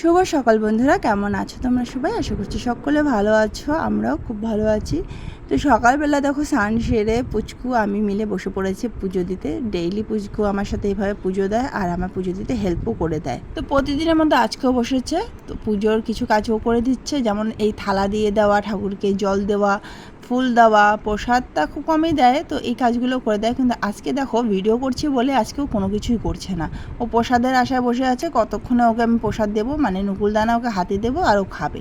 শুভ সকাল বন্ধুরা, কেমন আছো তোমরা সবাই? আশা করছি সকলে ভালো আছো, আমরাও খুব ভালো আছি। তো সকালবেলা দেখো স্নান সেরে পুচকু, আমি মিলে বসে পড়েছি পুজো দিতে। ডেইলি পুচকু আমার সাথে এইভাবে পুজো দেয় আর আমার পুজো দিতে হেল্পও করে দেয়। তো প্রতিদিনের মধ্যে আজকেও বসেছে। তো পুজোর কিছু কাজও করে দিচ্ছে, যেমন এই থালা দিয়ে দেওয়া, ঠাকুরকে জল দেওয়া ফুল দেওয়া, প্রসাদটা খুব কমই দেয়, তো এই কাজগুলো করে দেয়। কিন্তু আজকে দেখো ভিডিও করছি বলে আজকেও কোনো কিছুই করছে না। ও প্রসাদের আশায় বসে আছে, কতক্ষণে ওকে আমি প্রসাদ দেবো? মানে নুকুলদানা ওকে হাতে দেবো আর ও খাবে।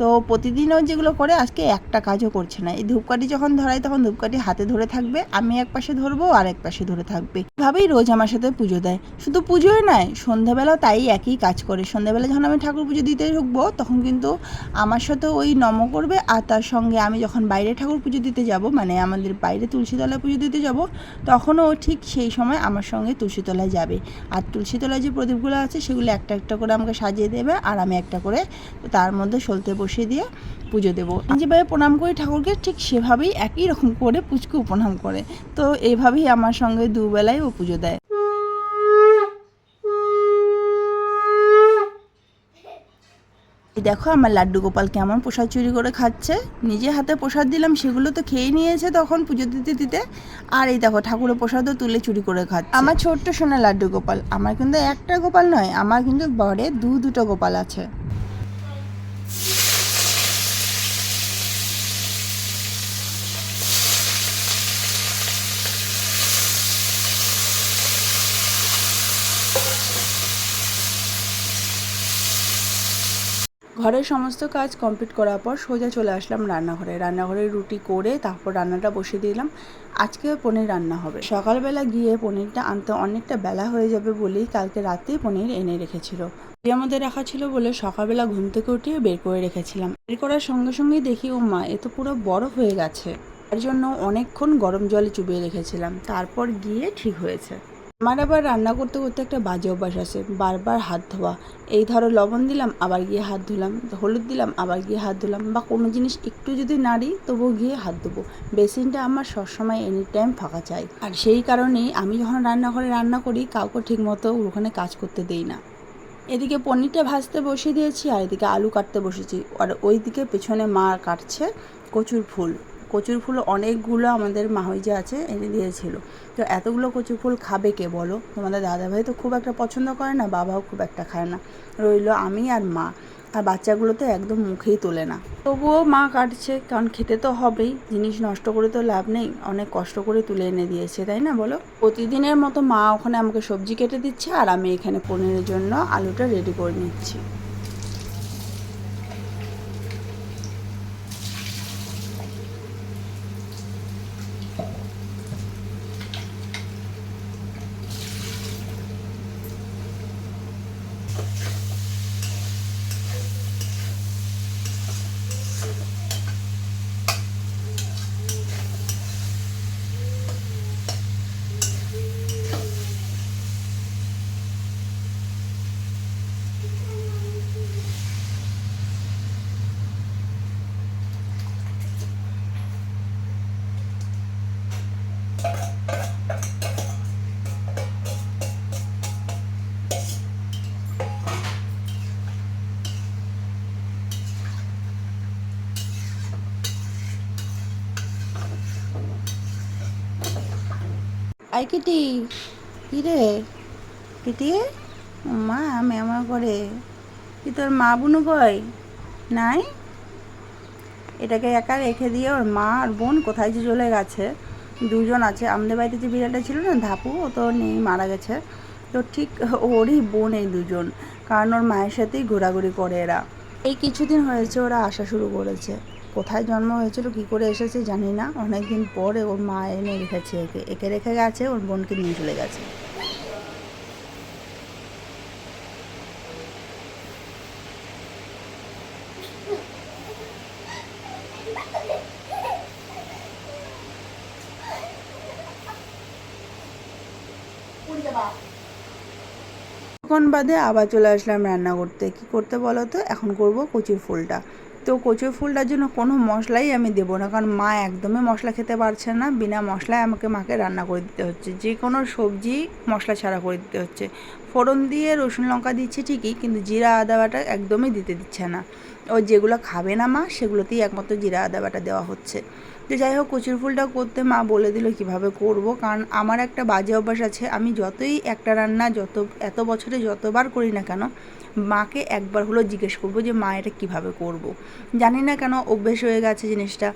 তো প্রতিদিনও যেগুলো করে, আজকে একটা কাজও করছে না। এই ধূপকাঠি যখন ধরাই, তখন ধূপকাঠি হাতে ধরে থাকবে, আমি এক পাশে ধরবো আর এক পাশে ধরে থাকবে। এভাবেই রোজ আমার সাথে পুজো দেয়। শুধু পুজোই নয়, সন্ধ্যাবেলাও তাই একই কাজ করে। সন্ধ্যাবেলা যখন আমি ঠাকুর পুজো দিতে ঢুকবো, তখন কিন্তু আমার সাথে ওই নম করবে আর তার সঙ্গে আমি যখন বাইরে ঠাকুর পুজো দিতে যাব মানে আমাদের বাইরে তুলসীতলায় পুজো দিতে যাব, তখনও ও ঠিক সেই সময় আমার সঙ্গে তুলসীতলায় যাবে। আর তুলসীতলায় যে প্রদীপগুলো আছে, সেগুলো একটা একটা করে আমাকে সাজিয়ে দেবে আর আমি একটা করে তার মধ্যে সলতে বসিয়ে দিয়ে পুজো দেবো। যেভাবে প্রণাম করি ঠাকুরকে, ঠিক সেভাবেই একই রকম করে পুচকু প্রণাম করে। তো এভাবেই আমার সঙ্গে দুবেলায় ও পুজো দেয়। দেখো আমার লাড্ডু গোপাল কেমন প্রসাদ চুরি করে খাচ্ছে। নিজে হাতে প্রসাদ দিলাম, সেগুলো তো খেয়ে নিয়েছে তখন পুজো দিতে দিতে। আর এই দেখো, ঠাকুরের প্রসাদও তুলে চুরি করে খাচ্ছে। আমার ছোট্ট সোনা লাড্ডু গোপাল। আমার কিন্তু একটা গোপাল নয়, আমার কিন্তু বড়ে দু দুটো গোপাল আছে। ঘরের সমস্ত কাজ কমপ্লিট করার পর সোজা চলে আসলাম রান্নাঘরে। রান্নাঘরে রুটি করে তারপর রান্নাটা বসিয়ে দিলাম। আজকে পনির রান্না হবে। সকালবেলা গিয়ে পনিরটা আনতে অনেকটা বেলা হয়ে যাবে বলেই কালকে রাতেই পনির এনে রেখেছিল। এর মধ্যে রাখা ছিল বলে সকালবেলা ঘুম থেকে উঠিয়ে বের করে রেখেছিলাম। বের করার সঙ্গে সঙ্গে দেখি, ও মা, এ তো পুরো বড় হয়ে গেছে। তার জন্য অনেকক্ষণ গরম জলে চুবিয়ে রেখেছিলাম। তারপর গিয়ে ঠিক হয়েছে। আমার আবার রান্না করতে করতে একটা বাজে অভ্যাস আছে। বারবার হাত ধোয়া। এই ধরো লবণ দিলাম, আবার গিয়ে হাত ধুলাম, হলুদ দিলাম, আবার গিয়ে হাত ধুলাম বা কোনো জিনিস একটু যদি নাড়ি তবুও গিয়ে হাত ধোবো। বেসিনটা আমার সবসময় এনি টাইম ফাঁকা চাই। আর সেই কারণেই আমি যখন রান্নাঘরে রান্না করি, কাউকে ঠিক মতো ওখানে কাজ করতে দেই না। এদিকে পনিরটা ভাজতে বসিয়ে দিয়েছি, আর এদিকে আলু কাটতে বসেছি। আর ওইদিকে পেছনে মা কাটছে কচুর ফুল। কচুর ফুল অনেকগুলো আমাদের মাহইজা আছে এনে দিয়েছিল। তো এতগুলো কচুর ফুল খাবে কে বলো? তোমাদের দাদাভাই তো খুব একটা পছন্দ করে না, বাবাও খুব একটা খায় না। রইল আমি আর মা। আর বাচ্চাগুলো তো একদম মুখেই তোলে না। তবুও মা কাটছে, কারণ খেতে তো হবেই। জিনিস নষ্ট করে তো লাভ নেই, অনেক কষ্ট করে তুলে এনে দিয়েছে, তাই না বলো? প্রতিদিনের মতো মা ওখানে আমাকে সবজি কেটে দিচ্ছে, আর আমি এখানে পনিরের জন্য আলুটা রেডি করে নিচ্ছি। আই কিটি। কি রে কিটি? মা মেমা করে কি তোর মা বুনু কই? নাই? এটাকে একা রেখে দিয়ে ওর মা আর বোন কোথায় যে চলে গেছে? দুজন আছে। আমাদের বাড়িতে যে বিড়ালটা ছিল না, ধাপু, ও তো নেই, মারা গেছে। তো ঠিক ওরই বোন এই দুজন। কারণ ওর মায়ের সাথেই ঘোরাঘুরি করে এরা। এই কিছুদিন হয়েছে, ওরা আসা শুরু করেছে। কোথায় জন্ম হয়েছিল, কি করে এসেছে জানি না। অনেকদিন পরে ওর মা এনে রেখেছে একে। একে রেখে গেছে, ওর বোনকে নিয়ে চলে গেছে। কিছুক্ষণ বাদে আবার চলে আসলাম রান্না করতে কি করতে বলো তো? এখন করব কচুর ফুলটা। তো কচুর ফুলটার জন্য কোনো মশলাই আমি দেবো না। কারণ মা একদমই মশলা খেতে পারছে না। বিনা মশলায় আমাকে মাকে রান্না করে দিতে হচ্ছে। যে কোনো সবজি মশলা ছাড়া করে দিতে হচ্ছে। ফোড়ন দিয়ে রসুন লঙ্কা দিচ্ছে ঠিকই, কিন্তু জিরা, আদা বাটা একদমই দিতে দিচ্ছে না। ও যেগুলো খাবে না মা, সেগুলোতেই একমাত্র জিরা, আদা বাটা দেওয়া হচ্ছে। তো যাই হোক, কচুর ফুলটা করতে মা বলে দিল কীভাবে করব। কারণ আমার একটা বাজে অভ্যাস আছে। আমি যতই একটা রান্না যত, এত বছরে যতবার করি না কেন মাকে একবার হলো জিজ্ঞেস করব যে, মা, এটা কীভাবে করব। জানি না কেন অভ্যেস হয়ে গেছে জিনিসটা।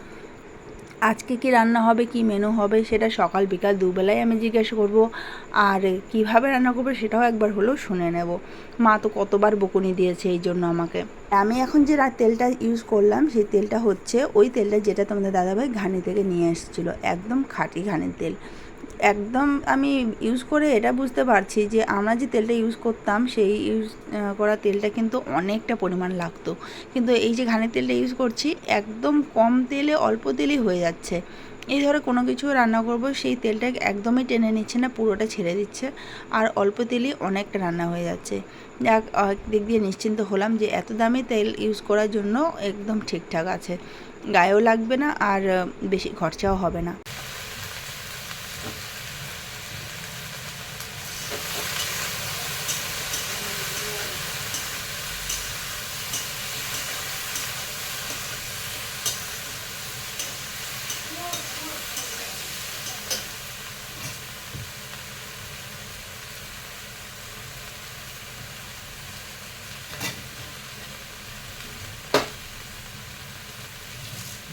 আজকে কি রান্না হবে, কি মেনু হবে, সেটা সকাল বিকাল দুবেলায় আমি জিজ্ঞেস করব। আর কীভাবে রান্না করবে সেটাও একবার হলেও শুনে নেব। মা তো কতবার বকুনি দিয়েছে এই জন্য আমাকে। আমি এখন যে তেলটা ইউজ করলাম, সেই তেলটা হচ্ছে ওই তেলটা যেটা তোমাদের দাদাভাই ঘানি থেকে নিয়ে এসেছিল, একদম খাঁটি ঘানির তেল। একদম আমি ইউজ করে এটা বুঝতে পারছি যে আমরা যে তেলটা ইউজ করতাম, সেই ইউজ করা তেলটা কিন্তু অনেকটা পরিমাণ লাগতো। কিন্তু এই যে ঘানের তেলটা ইউজ করছি, একদম কম তেলে, অল্প তেলেই হয়ে যাচ্ছে। এই ধরো কোনো কিছু রান্না করব, সেই তেলটা একদমই টেনে নিচ্ছে না, পুরোটা ছেড়ে দিচ্ছে। আর অল্প তেলেই অনেকটা রান্না হয়ে যাচ্ছে। যাক দিক দিয়ে নিশ্চিন্ত হলাম যে এত দামি তেল ইউজ করার জন্য একদম ঠিকঠাক আছে। গায়েও লাগবে না আর বেশি খরচাও হবে না।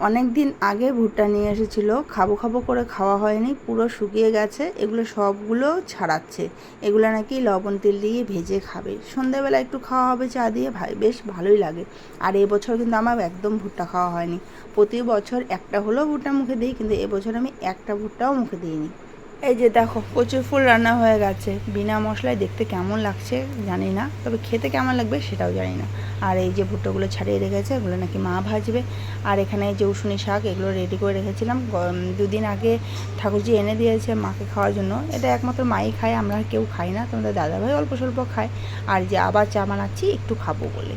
অনেক দিন আগে ভুট্টা নিয়ে এসেছিল। খাব খাব করে খাওয়া হয়নি, পুরো শুকিয়ে গেছে। এগুলো সবগুলো ছাড়াচ্ছে। এগুলো নাকি লবণ তেল দিয়ে ভেজে খাবে। সন্ধ্যাবেলা একটু খাওয়া হবে চা দিয়ে, ভাই, বেশ ভালোই লাগে। আর এবছর কিন্তু আমার একদম ভুট্টা খাওয়া হয়নি। প্রতি বছর একটা হলেও ভুট্টা মুখে দিই, কিন্তু এবছর আমি একটা ভুট্টাও মুখে দিইনি। এই যে দেখো কচুর ফুল রান্না হয়ে গেছে। বিনা মশলায় দেখতে কেমন লাগছে জানি না, তবে খেতে কেমন লাগবে সেটাও জানি না। আর এই যে ভুট্টোগুলো ছাড়িয়ে রেখেছে, এগুলো নাকি মা ভাজবে। আর এখানে যে উশুনি শাক, এগুলো রেডি করে রেখেছিলাম। দুদিন আগে ঠাকুরজি এনে দিয়েছে মাকে খাওয়ার জন্য। এটা একমাত্র মাই খায়, আমরা কেউ খাই না তোমাদের দাদাভাই অল্প স্বল্প খায়। আর যে আবার চা বানাচ্ছি, একটু খাব বলে।